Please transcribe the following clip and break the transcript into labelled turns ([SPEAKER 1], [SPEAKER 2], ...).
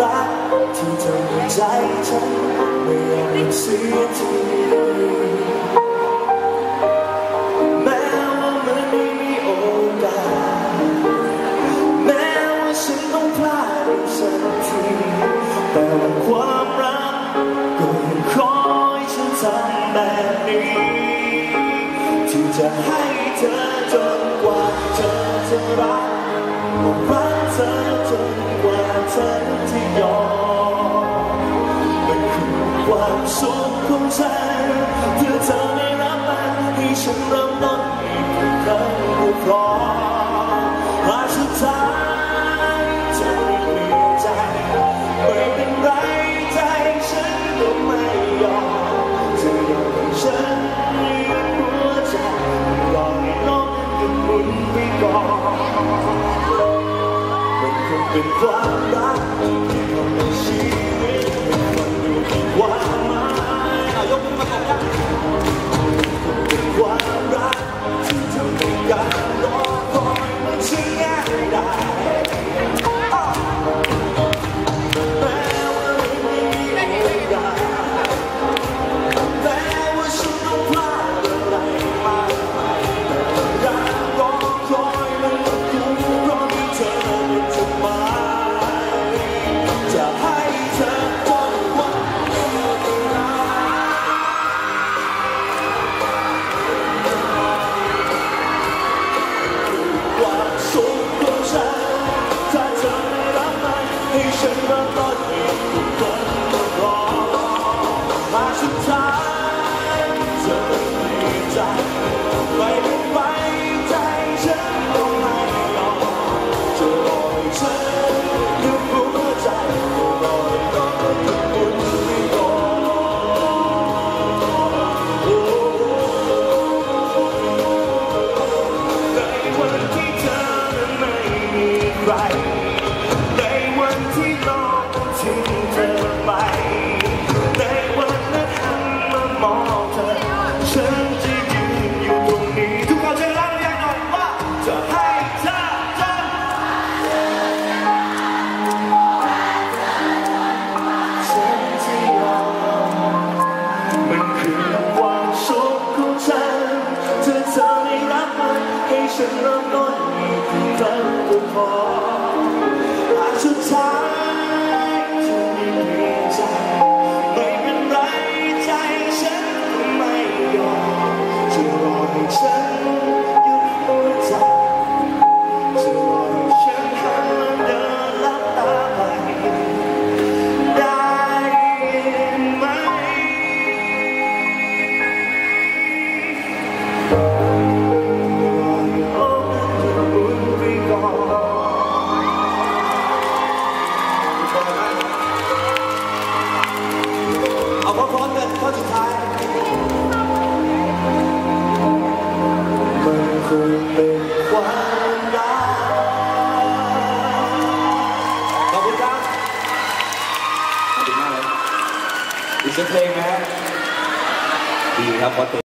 [SPEAKER 1] รักที่ทำใจฉันไม่ยอมเสียทีแม้ว่ามันไม่มีโอกาสแม้ว่าฉันต้องพลาดสักทีแต่ความรักก็ยังคอยฉันทำแบบนี้ที่จะให้เธอจนกว่าเธอจะรัก รักเธอจนกว่าเธอที่ยอมมันความสุขของฉันที่เธอไม่รับมันให้ฉันรับมต้นอีกครั้งรู้พร้อม You're quite ฉันเริ่มต้นอีกครั้งก็พออาจสุดท้า
[SPEAKER 2] สักเพลงไหมดีครับขอตัว